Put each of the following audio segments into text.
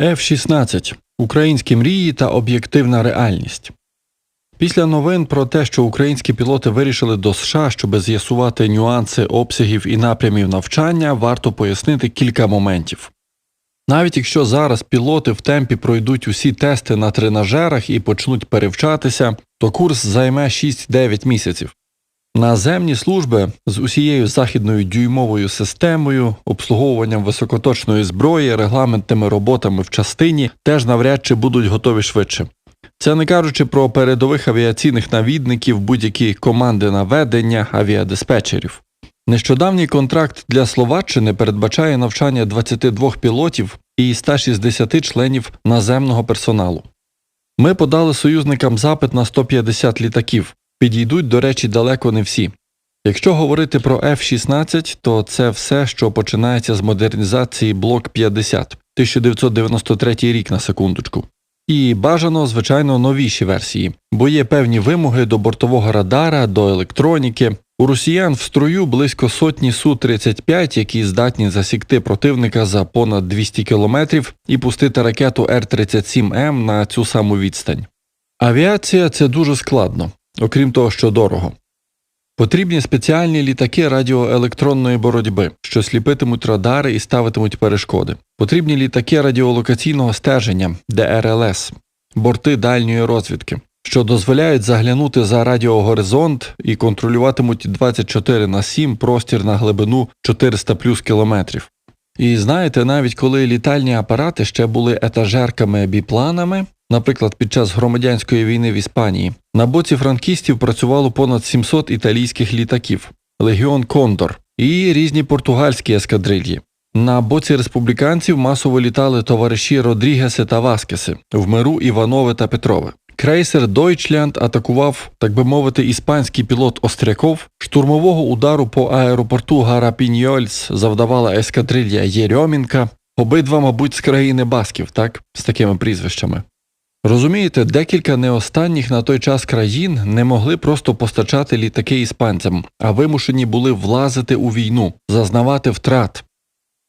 F-16 Українські мрії та об'єктивна реальність. Після новин про те, що українські пілоти вирішили до США, щоб з'ясувати нюанси обсягів і напрямів навчання, варто пояснити кілька моментів. Навіть якщо зараз пілоти в темпі пройдуть усі тести на тренажерах і почнуть перевчатися, то курс займе 6-9 місяців. Наземні служби з усією західною дюймовою системою, обслуговуванням високоточної зброї, регламентними роботами в частині теж навряд чи будуть готові швидше. Це не кажучи про передових авіаційних навідників, будь-які команди наведення, авіадиспетчерів. Нещодавній контракт для Словаччини передбачає навчання 22 пілотів і 160 членів наземного персоналу. Ми подали союзникам запит на 150 літаків. Підійдуть, до речі, далеко не всі. Якщо говорити про F-16, то це все, що починається з модернізації блок 50, 1993 рік на секундочку. І бажано, звичайно, новіші версії, бо є певні вимоги до бортового радара, до електроніки. У росіян в строю близько сотні Су-35, які здатні засікти противника за понад 200 кілометрів і пустити ракету Р-37М на цю саму відстань. Авіація це дуже складно, окрім того, що дорого. Потрібні спеціальні літаки радіоелектронної боротьби, що сліпитимуть радари і ставитимуть перешкоди. Потрібні літаки радіолокаційного стеження ДРЛС, борти дальньої розвідки, що дозволяють заглянути за радіогоризонт і контролюватимуть 24 на 7 простір на глибину 400 плюс кілометрів. І знаєте, навіть коли літальні апарати ще були етажерками біпланами, Наприклад, під час громадянської війни в Іспанії на боці франкістів працювало понад 700 італійських літаків, легіон Кондор і різні португальські ескадрильї. На боці республіканців масово літали товариші Родрігеси та Васкеси в миру Іванове та Петрове. Крейсер Дойчлянд атакував, так би мовити, іспанський пілот Остряков. Штурмового удару по аеропорту Гарапіньольц завдавала ескадрилья Єрьомінка. Обидва, мабуть, з країни Басків, так, з такими прізвищами. Розумієте, декілька не останніх на той час країн не могли просто постачати літаки іспанцям, а вимушені були влазити у війну, зазнавати втрат.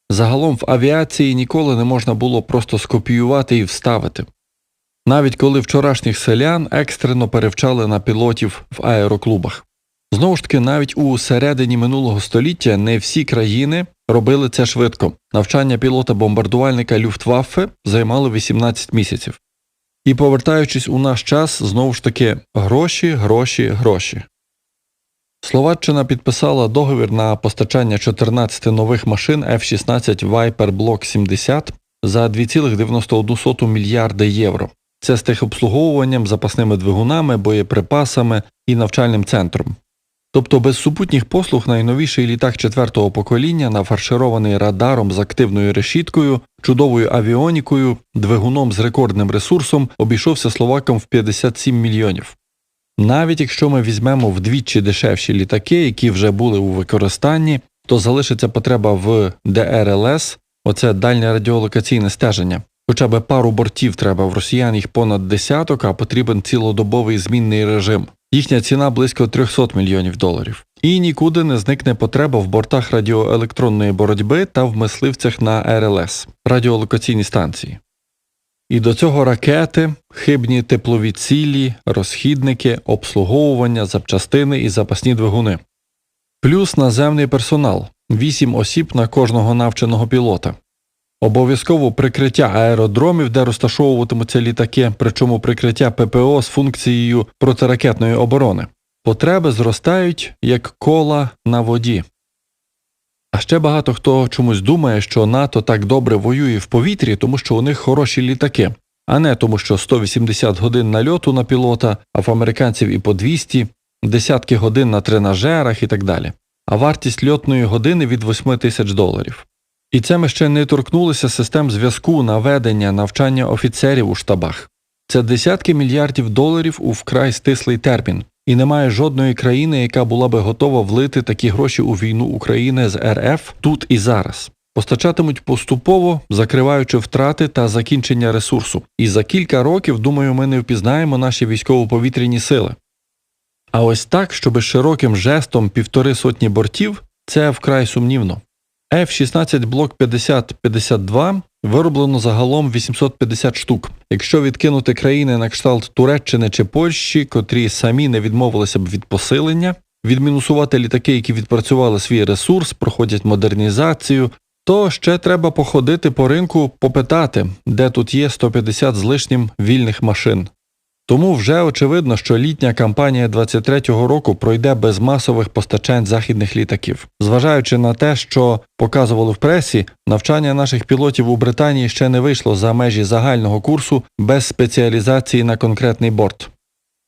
Загалом в авіації ніколи не можна було просто скопіювати і вставити. Навіть коли вчорашніх селян екстрено перевчали на пілотів в аероклубах. Знову ж таки, навіть у середині минулого століття не всі країни робили це швидко. Навчання пілота бомбардувальника Люфтваффе займало 18 місяців. І повертаючись у наш час, знову ж таки, гроші, гроші, гроші. Словаччина підписала договір на постачання 14 нових машин F-16 Viper Block 70 за 2,91 мільярди євро. Це з техобслуговуванням, запасними двигунами, боєприпасами і навчальним центром. Тобто без супутніх послуг найновіший літак четвертого покоління, нафарширований радаром з активною решіткою, чудовою авіонікою, двигуном з рекордним ресурсом, обійшовся словакам в 57 мільйонів. Навіть якщо ми візьмемо вдвічі дешевші літаки, які вже були у використанні, то залишиться потреба в ДРЛС, оце дальнє радіолокаційне стеження. Хоча б пару бортів треба в росіян їх понад десяток, а потрібен цілодобовий змінний режим. Їхня ціна близько 300 мільйонів доларів. І нікуди не зникне потреба в бортах радіоелектронної боротьби та в мисливцях на РЛС радіолокаційні станції. І до цього ракети, хибні теплові цілі, розхідники, обслуговування, запчастини і запасні двигуни, плюс наземний персонал 8 осіб на кожного навченого пілота. Обов'язково прикриття аеродромів, де розташовуватимуться літаки, причому прикриття ППО з функцією протиракетної оборони. Потреби зростають як кола на воді. А ще багато хто чомусь думає, що НАТО так добре воює в повітрі, тому що у них хороші літаки, а не тому, що 180 годин нальоту на пілота, а в американців і по 200, десятки годин на тренажерах і так далі. А вартість льотної години від 8 тисяч доларів. І це ми ще не торкнулися систем зв'язку, наведення, навчання офіцерів у штабах. Це десятки мільярдів доларів у вкрай стислий термін, і немає жодної країни, яка була би готова влити такі гроші у війну України з РФ тут і зараз. Постачатимуть поступово, закриваючи втрати та закінчення ресурсу. І за кілька років, думаю, ми не впізнаємо наші військово-повітряні сили. А ось так, щоби широким жестом півтори сотні бортів, це вкрай сумнівно. F-16 блок 50-52 вироблено загалом 850 штук. Якщо відкинути країни на кшталт Туреччини чи Польщі, котрі самі не відмовилися б від посилення, відмінусувати літаки, які відпрацювали свій ресурс, проходять модернізацію, то ще треба походити по ринку, попитати, де тут є 150 з лишнім вільних машин. Тому вже очевидно, що літня кампанія 23-го року пройде без масових постачань західних літаків. Зважаючи на те, що показували в пресі, навчання наших пілотів у Британії ще не вийшло за межі загального курсу без спеціалізації на конкретний борт.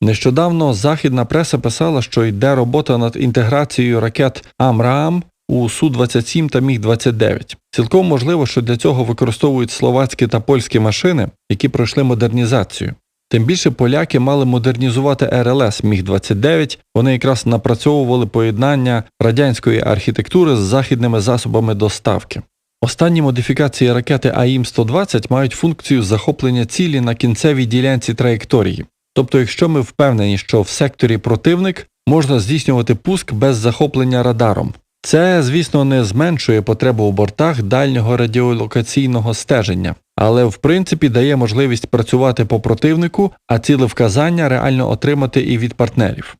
Нещодавно західна преса писала, що йде робота над інтеграцією ракет Амраам у Су-27 та Міг-29. Цілком можливо, що для цього використовують словацькі та польські машини, які пройшли модернізацію. Тим більше поляки мали модернізувати РЛС Міг-29, вони якраз напрацьовували поєднання радянської архітектури з західними засобами доставки. Останні модифікації ракети АІМ-120 мають функцію захоплення цілі на кінцевій ділянці траєкторії. Тобто, якщо ми впевнені, що в секторі противник можна здійснювати пуск без захоплення радаром. Це, звісно, не зменшує потребу у бортах дальнього радіолокаційного стеження, але в принципі дає можливість працювати по противнику, а цілевказання реально отримати і від партнерів.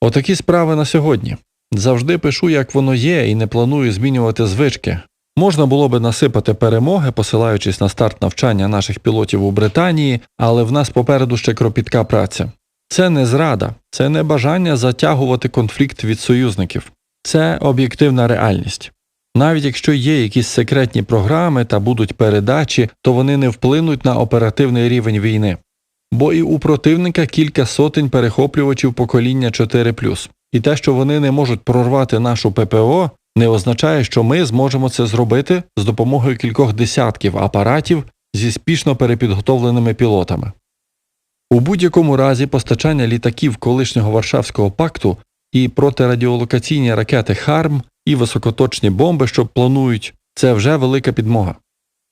Отакі справи на сьогодні. Завжди пишу, як воно є, і не планую змінювати звички. Можна було би насипати перемоги, посилаючись на старт навчання наших пілотів у Британії, але в нас попереду ще кропітка праця. Це не зрада, це не бажання затягувати конфлікт від союзників, це об'єктивна реальність. Навіть якщо є якісь секретні програми та будуть передачі, то вони не вплинуть на оперативний рівень війни. Бо і у противника кілька сотень перехоплювачів покоління 4 і те, що вони не можуть прорвати нашу ППО, не означає, що ми зможемо це зробити з допомогою кількох десятків апаратів зі спішно перепідготовленими пілотами. У будь-якому разі постачання літаків колишнього Варшавського пакту і протирадіолокаційні ракети ХАРМ і високоточні бомби, що планують, це вже велика підмога.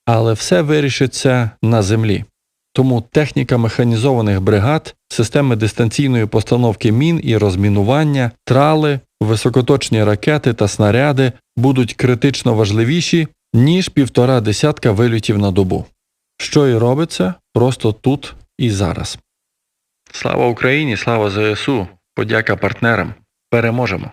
Але все вирішиться на землі. Тому техніка механізованих бригад, системи дистанційної постановки мін і розмінування, трали, високоточні ракети та снаряди будуть критично важливіші, ніж півтора десятка вильотів на добу. Що і робиться просто тут і зараз. Слава Україні, слава ЗСУ, подяка партнерам. Переможемо!